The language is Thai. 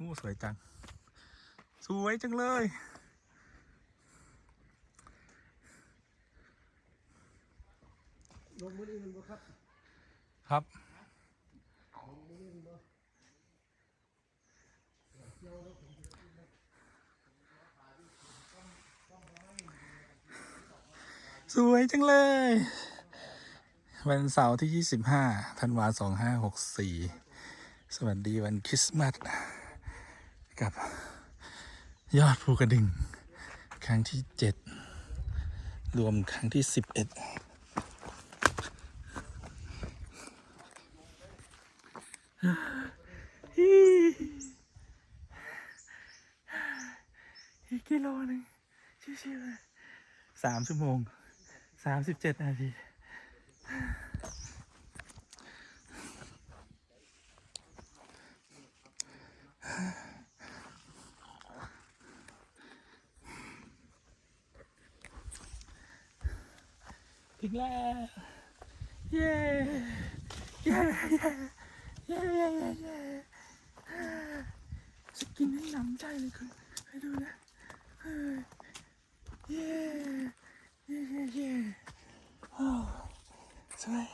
โอ้สวยจัง สวยจังเลย ลงมือนี่มันบ่ครับ ครับสวยจังเลย วันเสาร์ที่ 25ธันวา2564 สวัสดีวันคริสต์มาส กับยอดภูกระดึง ครั้งที่ 7 รวมครั้งที่ 11อีกกิโลหนึ่งชิวๆสามชั่วโมงสามสิบเจ็ดนาที ถึงแล้ว เย้เย้เย้เย้เย้เย้เย้จะกินให้หนำใจเลยคุณไปดูนะเย้เย้เย้เย้โอ้สวย